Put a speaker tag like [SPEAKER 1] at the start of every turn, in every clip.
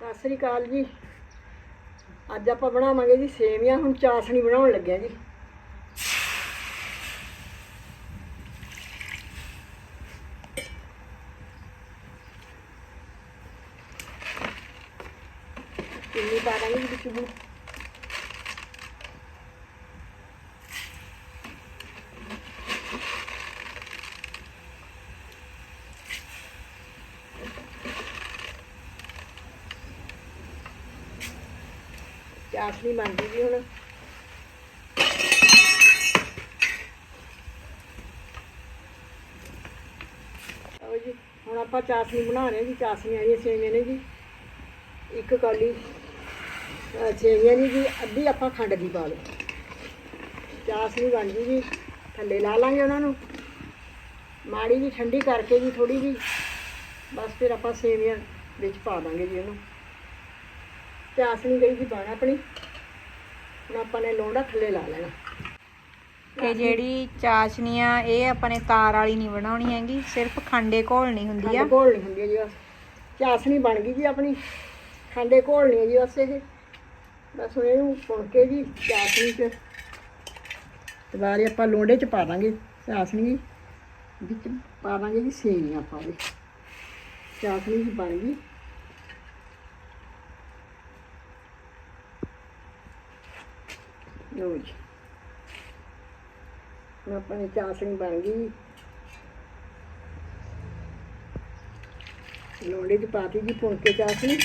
[SPEAKER 1] ਸਤਿ ਸ੍ਰੀ ਅਕਾਲ ਜੀ। ਅੱਜ ਆਪਾਂ ਬਣਾਵਾਂਗੇ ਜੀ ਸੇਵੀਆਂ, ਹੁਣ ਚਾਸਣੀ ਬਣਾਉਣ ਲੱਗਿਆ ਜੀ। ਚੀਨੀ ਪਾ ਦਾਂਗੇ ਜੀ ਵਿੱਚ ਹੁਣ ਚਾਸਣੀ ਬਣ ਗਈ ਜੀ ਹੁਣ। ਆਓ ਜੀ, ਹੁਣ ਆਪਾਂ ਚਾਸਣੀ ਬਣਾ ਰਹੇ ਹਾਂ ਜੀ ਚਾਸਣੀ ਵਾਲੀਆਂ ਸੇਵੀਆਂ ਨੇ ਜੀ। ਇੱਕ ਕੌਲੀ ਸੇਵੀਆਂ ਨੇ ਜੀ, ਅੱਧੀ ਆਪਾਂ ਖੰਡ ਦੀ ਪਾ ਲਓ। ਚਾਸਣੀ ਬਣ ਗਈ ਜੀ, ਥੱਲੇ ਲਾ ਲਾਂਗੇ ਉਹਨਾਂ ਨੂੰ। ਮਾੜੀ ਜੀ ਠੰਡੀ ਕਰਕੇ ਜੀ ਥੋੜੀ ਜੀ ਬਸ ਫਿਰ ਆਪਾਂ ਸੇਵੀਆਂ ਵਿੱਚ ਪਾ ਦਾਂਗੇ ਜੀ ਉਹਨੂੰ ਚਾਸਣੀ ਗਈ ਜੀ ਬਣ ਆਪਣੀ। ਹੁਣ ਆਪਾਂ ਨੇ ਲੋਂਡਾ ਥੱਲੇ ਲਾ ਲੈਣਾ।
[SPEAKER 2] ਤੇ ਜਿਹੜੀ ਚਾਸ਼ਨੀ ਆ ਇਹ ਆਪਾਂ ਨੇ ਤਾਰ ਵਾਲੀ ਨਹੀਂ ਬਣਾਉਣੀ ਹੈਗੀ। ਸਿਰਫ ਖੰਡੇ ਘੋਲਣੀ ਹੁੰਦੀ ਆ।
[SPEAKER 1] ਘੋਲਣੀ ਹੁੰਦੀ ਹੈ ਜੀ ਬਸ। ਚਾਸਣੀ ਬਣ ਗਈ ਜੀ ਆਪਣੀ। ਖੰਡੇ ਘੋਲਣੀ ਹੈ ਜੀ ਬਸ ਇਹ। ਬਸ ਹੁਣ ਇਹਨੂੰ ਪੁਣ ਕੇ ਜੀ ਚਾਸਣੀ 'ਚ ਦੁਬਾਰੇ ਆਪਾਂ ਲੋਂਡੇ 'ਚ ਪਾ ਦਾਂਗੇ ਚਾਸਣੀ ਵਿੱਚ ਪਾ ਦਾਂਗੇ ਜੀ ਸੇਵੀਆਂ ਆਪਾਂ ਦੇ ਚਾਸਣੀ ਜੀ ਬਣ ਗਈ। ਲੋ ਜੀ। ਹੁਣ ਆਪਾਂ ਨੇ ਚਾਸਣੀ ਬਣ ਗਈ ਲੋੜੇ 'ਚ ਪਾਤੀ ਜੀ ਭੁਣ ਕੇ ਚਾਸਣੀ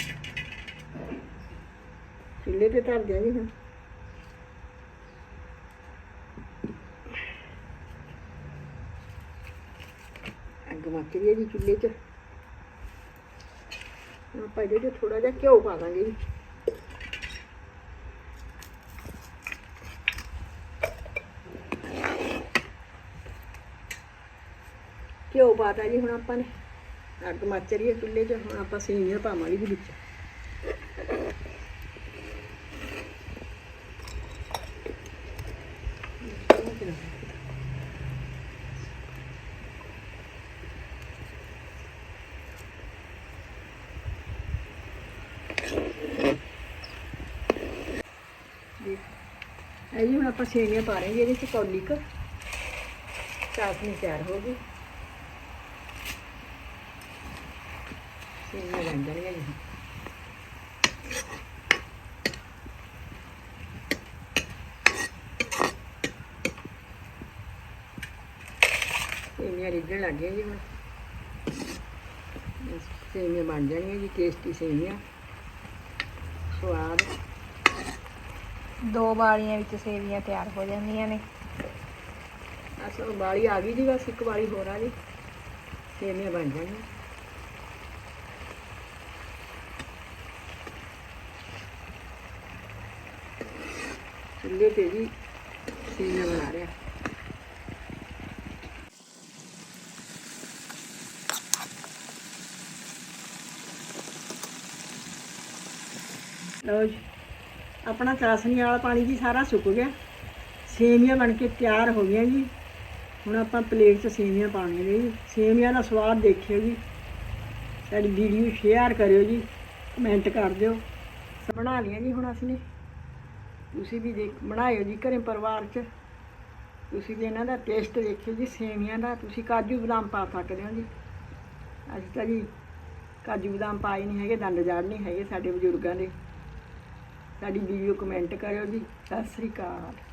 [SPEAKER 1] ਚੁੱਲ੍ਹੇ ਤੇ ਧਰ ਦਿਆਂ ਜੀ ਹੁਣ। ਅੱਗ ਮੱਚ ਰਹੀ ਹੈ ਜੀ ਚੁੱਲ੍ਹੇ 'ਚ। ਆਪਾਂ ਇਹਦੇ 'ਚ ਥੋੜਾ ਜਿਹਾ ਘਿਓ ਪਾ ਦਾਂਗੇ ਜੀ। ਘਿਓ ਪਾਤਾ ਜੀ, ਹੁਣ ਆਪਾਂ ਨੇ ਅੱਗ ਮੱਚ ਰਹੀ ਹੈ ਚੁੱਲ੍ਹੇ 'ਚ, ਹੁਣ ਆਪਾਂ ਸੇਵੀਆਂ ਪਾਵਾਂਗੇ ਜੀ ਵਿੱਚ। ਇਹ ਜੀ ਹੁਣ ਆਪਾਂ ਸੇਵੀਆਂ ਪਾ ਰਹੇ ਜੀ ਇਹਦੇ 'ਚ ਕੌਲੀ ਕੁ ਚਾਸ਼ਨੀ ਤਿਆਰ ਹੋ ਗਈ। ਸੇਵੀਆਂ ਬਣ ਜਾਣਗੀਆਂ ਜੀ ਸੇਵੀਆਂ ਰਿੱਝਣ ਲੱਗ ਗਈਆਂ ਜੀ ਹੁਣ। ਸੇਵੀਆਂ ਬਣ ਜਾਣਗੀਆਂ ਜੀ ਟੇਸਟੀ ਸੇਵੀਆਂ ਸਵਾਦ।
[SPEAKER 2] ਦੋ ਵਾਲੀਆਂ ਵਿੱਚ ਸੇਵੀਆਂ ਤਿਆਰ ਹੋ ਜਾਂਦੀਆਂ ਨੇ।
[SPEAKER 1] ਅਸਲ ਵਾਲੀ ਆ ਗਈ ਜੀ ਬਸ ਇੱਕ ਵਾਲੀ ਹੋਰ ਆ ਜੀ। ਸੇਵੀਆਂ ਬਣ ਜਾਣਗੀਆਂ ਚੁੱਲ੍ਹੇ ਤੇ ਜੀ ਸੇਵੀਆਂ ਬਣਾ ਰਿਹਾ। ਲਓ ਜੀ, ਆਪਣਾ ਚਾਸਣੀ ਵਾਲਾ ਪਾਣੀ ਜੀ ਸਾਰਾ ਸੁੱਕ ਗਿਆ। ਸੇਵੀਆਂ ਬਣ ਕੇ ਤਿਆਰ ਹੋ ਗਈਆਂ ਜੀ। ਹੁਣ ਆਪਾਂ ਪਲੇਟ 'ਚ ਸੇਵੀਆਂ ਪਾਉਣੀਆਂ ਨੇ ਜੀ। ਸੇਵੀਆਂ ਦਾ ਸਵਾਦ ਦੇਖਿਓ ਜੀ। ਸਾਡੀ ਵੀਡੀਓ ਸ਼ੇਅਰ ਕਰਿਓ ਜੀ। ਕਮੈਂਟ ਕਰ ਦਿਓ। ਬਣਾ ਲਈਆਂ ਜੀ ਹੁਣ ਅਸੀਂ। ਤੁਸੀਂ ਵੀ ਦੇਖ, ਬਣਾਇਓ ਜੀ ਘਰੇ ਪਰਿਵਾਰ 'ਚ। ਤੁਸੀਂ ਵੀ ਇਹਨਾਂ ਦਾ ਟੇਸਟ ਦੇਖਿਓ ਜੀ, ਸੇਵੀਆਂ ਦਾ। ਤੁਸੀਂ ਕਾਜੂ ਬਦਾਮ ਪਾ ਸਕਦੇ ਹੋ ਜੀ। ਅਸੀਂ ਤਾਂ ਜੀ ਕਾਜੂ ਬਦਾਮ ਪਾਏ ਨਹੀਂ ਹੈਗੇ, ਦੰਦ ਜਾੜ ਨਹੀਂ ਹੈਗੇ ਸਾਡੇ ਬਜ਼ੁਰਗਾਂ ਦੇ। ਸਾਡੀ ਵੀਡੀਓ ਕਮੈਂਟ ਕਰਿਓ ਜੀ। ਸਤਿ ਸ੍ਰੀ ਅਕਾਲ।